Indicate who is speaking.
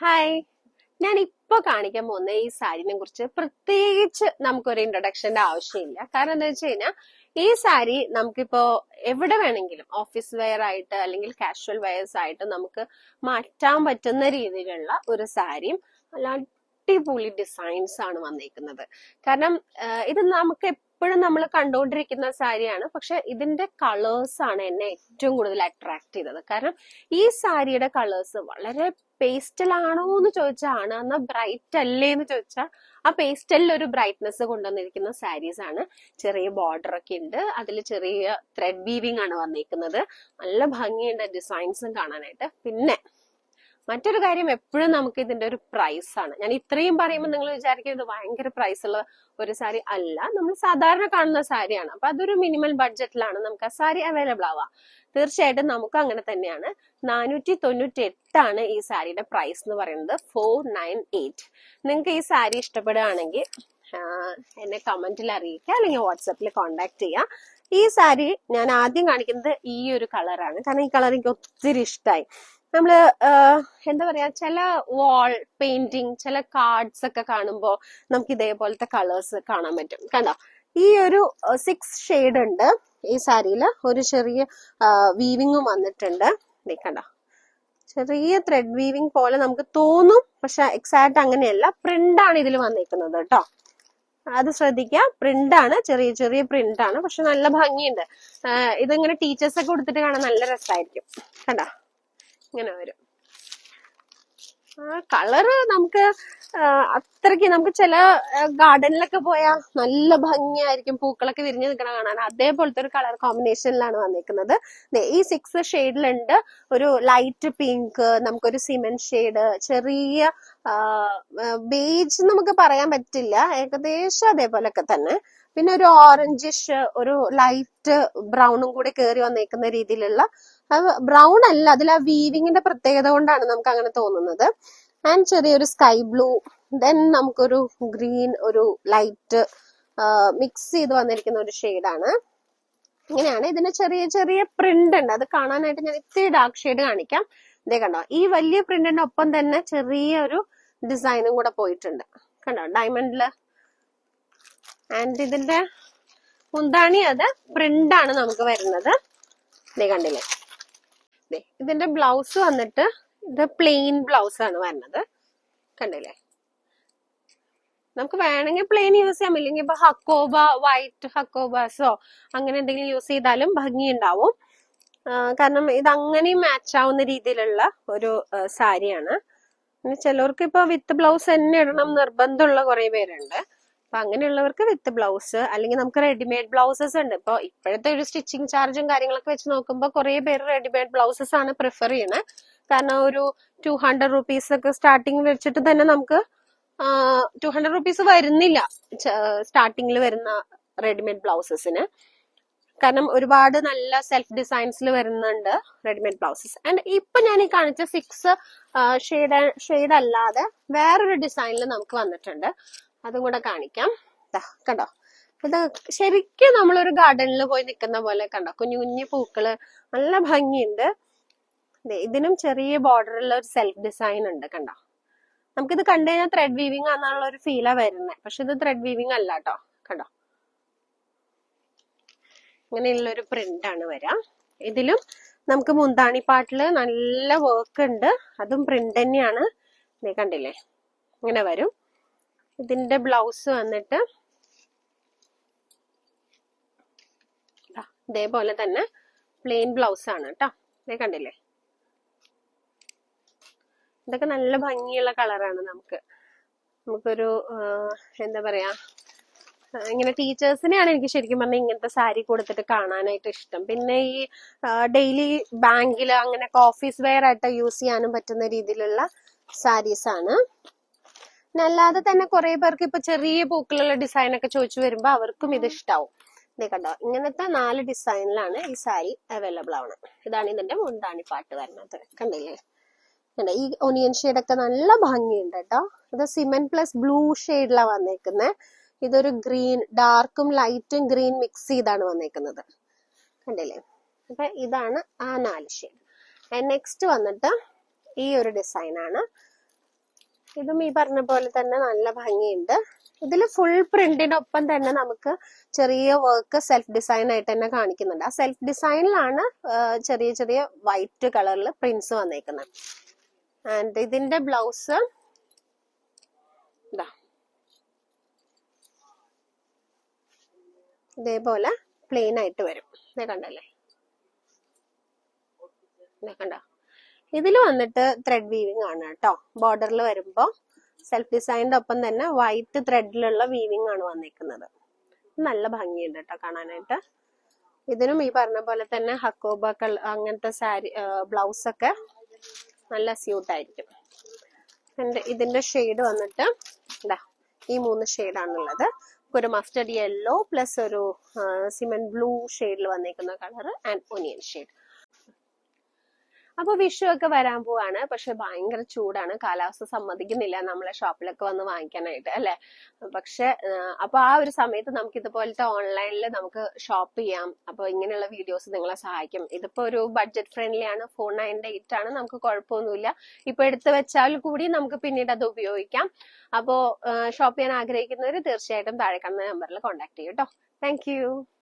Speaker 1: Hi ഞാൻ ഇപ്പൊ കാണിക്കാൻ പോകുന്ന ഈ സാരിനെ കുറിച്ച് പ്രത്യേകിച്ച് നമുക്കൊരു ഇൻട്രൊഡക്ഷന്റെ ആവശ്യമില്ല. കാരണം എന്താ വെച്ച് കഴിഞ്ഞാൽ ഈ സാരി നമുക്കിപ്പോ എവിടെ വേണമെങ്കിലും ഓഫീസ് വെയർ ആയിട്ട് അല്ലെങ്കിൽ കാഷ്വൽ വെയർസ് ആയിട്ട് നമുക്ക് മാറ്റാൻ പറ്റുന്ന രീതിയിലുള്ള ഒരു സാരിയും നല്ല അടിപൊളി ഡിസൈൻസ് ആണ് വന്നിരിക്കുന്നത് കാരണം ഇത് നമുക്ക് എപ്പോഴും നമ്മൾ കണ്ടുകൊണ്ടിരിക്കുന്ന സാരിയാണ്. പക്ഷെ ഇതിന്റെ കളേഴ്സ് ആണ് എന്നെ ഏറ്റവും കൂടുതൽ അട്രാക്ട് ചെയ്തത്. കാരണം ഈ സാരിയുടെ കളേഴ്സ് വളരെ പേസ്റ്റൽ ആണോ. എന്ന് ചോദിച്ചാൽ ആണ് എന്നാൽ ബ്രൈറ്റ് അല്ലേ എന്ന് ചോദിച്ചാൽ ആ പേസ്റ്റലിൽ ഒരു ബ്രൈറ്റ്നെസ് കൊണ്ടുവന്നിരിക്കുന്ന സാരീസ് ആണ്. ചെറിയ ബോർഡർ ഒക്കെ ഉണ്ട്. അതിൽ ചെറിയ ത്രെഡ് വീവിംഗ് ആണ് വന്നിരിക്കുന്നത് നല്ല ഭംഗിയുണ്ട്. ഡിസൈൻസും കാണാനായിട്ട്. പിന്നെ മറ്റൊരു കാര്യം എപ്പോഴും നമുക്ക് ഇതിന്റെ ഒരു പ്രൈസ് ആണ്. ഞാൻ ഇത്രയും പറയുമ്പോൾ നിങ്ങൾ വിചാരിക്കും ഇത് ഭയങ്കര പ്രൈസ് ഉള്ള ഒരു സാരി അല്ല. നമ്മൾ സാധാരണ കാണുന്ന സാരിയാണ് അപ്പൊ അതൊരു മിനിമൽ ബഡ്ജറ്റിലാണ് നമുക്ക് ആ സാരി അവൈലബിൾ ആവുക. തീർച്ചയായിട്ടും നമുക്ക് അങ്ങനെ തന്നെയാണ്. നാനൂറ്റി തൊണ്ണൂറ്റി എട്ടാണ് ഈ സാരിയുടെ പ്രൈസ് എന്ന് പറയുന്നത്. ഫോർ നയൻ എയ്റ്റ് നിങ്ങൾക്ക് ഈ സാരി ഇഷ്ടപ്പെടുകയാണെങ്കിൽ എന്നെ കമന്റിൽ അറിയിക്കുക അല്ലെങ്കിൽ വാട്സപ്പിൽ കോണ്ടാക്ട് ചെയ്യാം ഈ സാരി ഞാൻ ആദ്യം കാണിക്കുന്നത് ഈ ഒരു കളറാണ് കാരണം ഈ കളർ എനിക്ക് ഒത്തിരി ഇഷ്ടമായി നമ്മൾ എന്താ പറയാ ചില വാൾ പെയിന്റിങ് ചില കാർഡ്സ് ഒക്കെ കാണുമ്പോൾ നമുക്ക് ഇതേപോലത്തെ കളേഴ്സ് കാണാൻ പറ്റും. കണ്ടോ? ഈ ഒരു സിക്സ് ഷെയ്ഡ് ഉണ്ട്. ഈ സാരിയിൽ ഒരു ചെറിയ വീവിങ്ങും വന്നിട്ടുണ്ട്. കണ്ടോ? ചെറിയ ത്രെഡ് വീവിങ് പോലെ നമുക്ക് തോന്നും പക്ഷെ എക്സാക്ട് അങ്ങനെയല്ല. പ്രിന്റ് ആണ് ഇതിൽ വന്നിരിക്കുന്നത് കേട്ടോ. അത് ശ്രദ്ധിക്കുക പ്രിന്റ് ആണ്. ചെറിയ ചെറിയ പ്രിന്റ് ആണ്. പക്ഷെ നല്ല ഭംഗിയുണ്ട്. ഇതിങ്ങനെ ടീച്ചേഴ്സ് ഒക്കെ കൊടുത്തിട്ട് കാണാൻ നല്ല രസമായിരിക്കും കണ്ടോ? ഇങ്ങനെ വരും. ആ കളറ് നമുക്ക് അത്രയ്ക്ക് നമുക്ക് ചില ഗാർഡനിലൊക്കെ പോയാൽ നല്ല ഭംഗിയായിരിക്കും. പൂക്കളൊക്കെ വിരിഞ്ഞു നിൽക്കണ കാണാൻ. അതേപോലത്തെ ഒരു കളർ കോമ്പിനേഷനിലാണ് വന്നിരിക്കുന്നത് ഈ സിക്സ് ഷെയ്ഡിലുണ്ട് ഒരു ലൈറ്റ് പിങ്ക് നമുക്കൊരു സിമെന്റ് ഷെയ്ഡ് ചെറിയ ബേജ് നമുക്ക് പറയാൻ പറ്റില്ല. ഏകദേശം അതേപോലൊക്കെ തന്നെ. പിന്നെ ഒരു ഓറഞ്ചിഷ് ഒരു ലൈറ്റ് ബ്രൗണും കൂടി കയറി വന്നേക്കുന്ന രീതിയിലുള്ള ബ്രൗൺ അല്ല അതിൽ ആ വീവിങ്ങിന്റെ പ്രത്യേകത കൊണ്ടാണ് നമുക്ക് അങ്ങനെ തോന്നുന്നത്. ആൻഡ് ചെറിയൊരു സ്കൈ ബ്ലൂ ദെൻ നമുക്കൊരു ഗ്രീൻ ഒരു ലൈറ്റ് മിക്സ് ചെയ്ത് വന്നിരിക്കുന്ന ഒരു ഷെയ്ഡാണ് ഇങ്ങനെയാണ്. ഇതിന് ചെറിയ ചെറിയ പ്രിന്റ് ഉണ്ട്. അത് കാണാനായിട്ട് ഞാൻ ഇത്തിരി ഡാർക്ക് ഷെയ്ഡ് കാണിക്കാം. ഇതേ കണ്ടോ ഈ വലിയ പ്രിന്റിന്റെ ഒപ്പം തന്നെ ചെറിയ ഒരു ഡിസൈനും കൂടെ പോയിട്ടുണ്ട്. കണ്ടോ ഡയമണ്ടിൽ ആൻഡ് ഇതിന്റെ മുന്താണി അത് പ്രിന്റാണ് നമുക്ക് വരുന്നത്. ഇതേ കണ്ടില്ലേ? ഇതിന്റെ ബ്ലൗസ് വന്നിട്ട് ഇത് പ്ലെയിൻ ബ്ലൗസ് ആണ് വരുന്നത് കണ്ടില്ലേ? നമുക്ക് വേണമെങ്കിൽ പ്ലെയിൻ യൂസ് ചെയ്യാം. ഇല്ലെങ്കിൽ ഇപ്പൊ ഹക്കോബ വൈറ്റ് ഹക്കോബാസോ അങ്ങനെ എന്തെങ്കിലും യൂസ് ചെയ്താലും ഭംഗി ഉണ്ടാവും കാരണം ഇത് അങ്ങനെയും മാച്ച് ആവുന്ന രീതിയിലുള്ള ഒരു സാരിയാണ്. ചിലർക്ക് ഇപ്പൊ വിത്ത് ബ്ലൗസ് തന്നെ ഇടണം നിർബന്ധമുള്ള കുറെ പേരുണ്ട്. അപ്പൊ അങ്ങനെയുള്ളവർക്ക് വിത്ത് ബ്ലൗസ് അല്ലെങ്കിൽ നമുക്ക് റെഡിമെയ്ഡ് ബ്ലൗസസ് ഉണ്ട്. ഇപ്പൊ ഇപ്പോഴത്തെ ഒരു സ്റ്റിച്ചിങ് ചാർജും കാര്യങ്ങളൊക്കെ വെച്ച് നോക്കുമ്പോൾ കുറെ പേര് റെഡിമെയ്ഡ് ബ്ലൗസസ് ആണ് പ്രിഫർ ചെയ്യുന്നത് കാരണം ഒരു ടു ഹൺഡ്രഡ് റുപ്പീസ് ഒക്കെ സ്റ്റാർട്ടിങ് വെച്ചിട്ട് തന്നെ നമുക്ക് ടു ഹൺഡ്രഡ് റുപ്പീസ് വരുന്നില്ല സ്റ്റാർട്ടിങ്ങിൽ വരുന്ന റെഡിമെയ്ഡ് ബ്ലൗസസിന് കാരണം ഒരുപാട് നല്ല സെൽഫ് ഡിസൈൻസിൽ വരുന്നുണ്ട് റെഡിമെയ്ഡ് ബ്ലൗസസ് ആൻഡ് ഇപ്പൊ ഞാൻ ഈ കാണിച്ച സിക്സ് ഷെയ്ഡ് ഷെയ്ഡ് അല്ലാതെ വേറൊരു ഡിസൈനിൽ നമുക്ക് വന്നിട്ടുണ്ട്. അതും കൂടെ കാണിക്കാം. കണ്ടോ? ഇത് ശരിക്കും നമ്മളൊരു ഗാർഡനിൽ പോയി നിൽക്കുന്ന പോലെ കണ്ടോ? കുഞ്ഞു കുഞ്ഞു പൂക്കൾ. നല്ല ഭംഗിയുണ്ട്. ഇതിനും ചെറിയ ബോർഡറുള്ള ഒരു സെൽഫ് ഡിസൈൻ ഉണ്ട് കണ്ടോ? നമുക്കിത് കണ്ടു കഴിഞ്ഞാൽ ത്രെഡ് വീവിംഗ് ആണെന്നുള്ള ഒരു ഫീലാ വരുന്നത് പക്ഷെ ഇത് ത്രെഡ് വീവിംഗ് അല്ല കേട്ടോ കണ്ടോ? ഇങ്ങനെയുള്ള ഒരു പ്രിന്റ് ആണ് വരാം. ഇതിലും നമുക്ക് മുന്താണി പാട്ടിൽ നല്ല വർക്ക് ഉണ്ട്. അതും പ്രിന്റ് തന്നെയാണ്. ദേ കണ്ടില്ലേ? ഇങ്ങനെ വരും. ഇതിന്റെ ബ്ലൗസ് വന്നിട്ട് ഇതേപോലെ തന്നെ പ്ലെയിൻ ബ്ലൗസ് ആണ് കേട്ടോ. ഇതേ കണ്ടില്ലേ? ഇതൊക്കെ നല്ല ഭംഗിയുള്ള കളറാണ് നമുക്ക്. നമുക്കൊരു എന്താ പറയാ ഇങ്ങനെ ടീച്ചേഴ്സിനെയാണ് എനിക്ക് ശരിക്കും പറഞ്ഞാൽ ഇങ്ങനത്തെ സാരി കൊടുത്തിട്ട് കാണാനായിട്ട് ഇഷ്ടം. പിന്നെ ഈ ഡെയിലി ബാങ്കിൽ അങ്ങനെ ഓഫീസ് വെയർ ആയിട്ട് യൂസ് ചെയ്യാനും പറ്റുന്ന രീതിയിലുള്ള സാരീസ് ആണ്. അല്ലാതെ തന്നെ കുറെ പേർക്ക് ഇപ്പൊ ചെറിയ പൂക്കളുള്ള ഡിസൈൻ ഒക്കെ ചോദിച്ചു വരുമ്പോ അവർക്കും ഇത് ഇഷ്ടാവും. കണ്ടോ ഇങ്ങനത്തെ നാല് ഡിസൈനിലാണ് ഈ സാരി അവൈലബിൾ ആവണം ഇതാണ് ഇതിന്റെ മുന്താണി പാട്ട് വരുന്നത്. കണ്ടില്ലേ? കണ്ടോ ഈ ഒനിയൻ ഷെയ്ഡ് ഒക്കെ നല്ല ഭംഗിയുണ്ട് കേട്ടോ. ഇത് സിമെന്റ് പ്ലസ് ബ്ലൂ ഷെയ്ഡിലാണ് വന്നേക്കുന്നത് ഇതൊരു ഗ്രീൻ ഡാർക്കും ലൈറ്റും ഗ്രീൻ മിക്സ് ചെയ്താണ് വന്നേക്കുന്നത്. കണ്ടില്ലേ? അപ്പൊ ഇതാണ് ആ നാല് ഷെയ്ഡ് നെക്സ്റ്റ് വന്നിട്ട് ഈ ഒരു ഡിസൈൻ ആണ് ഇതും ഈ പറഞ്ഞ പോലെ തന്നെ നല്ല ഭംഗിയുണ്ട്. ഇതിൽ ഫുൾ പ്രിന്റിനൊപ്പം തന്നെ നമുക്ക് ചെറിയ വർക്ക് സെൽഫ് ഡിസൈൻ ആയിട്ട് തന്നെ കാണിക്കുന്നുണ്ട്. ആ സെൽഫ് ഡിസൈനിലാണ് ചെറിയ ചെറിയ വൈറ്റ് കളറിൽ പ്രിന്റ്സ് വന്നേക്കുന്നത്. ആൻഡ് ഇതിന്റെ ബ്ലൗസ് ഇതാ. ഇതേപോലെ പ്ലെയിൻ ആയിട്ട് വരും. കണ്ടല്ലേ? കണ്ടോ? ഇതിൽ വന്നിട്ട് ത്രെഡ് വീവിങ് ആണ് കേട്ടോ. ബോർഡറിൽ വരുമ്പോൾ സെൽഫ് ഡിസൈനിന്റെ ഒപ്പം തന്നെ വൈറ്റ് ത്രെഡിലുള്ള വീവിങ് ആണ് വന്നിരിക്കുന്നത് നല്ല ഭംഗിയുണ്ട് കേട്ടോ കാണാനായിട്ട്. ഇതിനും ഈ പറഞ്ഞ പോലെ തന്നെ ഹക്കോബ അങ്ങനത്തെ സാരി ബ്ലൗസ് ഒക്കെ നല്ല സ്യൂട്ട് ആയിരിക്കും. ഇതിന്റെ ഷെയ്ഡ് വന്നിട്ട് ഇതാ ഈ മൂന്ന് ഷെയ്ഡാണുള്ളത് ഒരു മസ്റ്റർഡ് യെല്ലോ പ്ലസ് ഒരു സിമെന്റ് ബ്ലൂ ഷെയ്ഡിൽ വന്നേക്കുന്ന കളർ ആൻഡ് ഒനിയൻ ഷെയ്ഡ് അപ്പൊ വിഷു ഒക്കെ വരാൻ പോവാണ്. പക്ഷെ ഭയങ്കര ചൂടാണ്. കാലാവസ്ഥ സമ്മതിക്കുന്നില്ല നമ്മളെ ഷോപ്പിലൊക്കെ വന്ന് വാങ്ങിക്കാനായിട്ട് അല്ലെ? പക്ഷെ അപ്പൊ ആ ഒരു സമയത്ത് നമുക്ക് ഇതുപോലത്തെ ഓൺലൈനിൽ നമുക്ക് ഷോപ്പ് ചെയ്യാം. അപ്പൊ ഇങ്ങനെയുള്ള വീഡിയോസ് നിങ്ങളെ സഹായിക്കും. ഇതിപ്പോ ഒരു ബഡ്ജറ്റ് ഫ്രണ്ട്ലി ആണ്. ഫോർ നയൻ എയ്റ്റ് ആണ്. നമുക്ക് കുഴപ്പമൊന്നുമില്ല. ഇപ്പൊ എടുത്തു വെച്ചാൽ കൂടി നമുക്ക് പിന്നീട് അത് ഉപയോഗിക്കാം. അപ്പോ ഷോപ്പ് ചെയ്യാൻ ആഗ്രഹിക്കുന്നവർ തീർച്ചയായിട്ടും താഴെ കാണുന്ന നമ്പറിൽ കോൺടാക്ട് ചെയ്യും കേട്ടോ താങ്ക്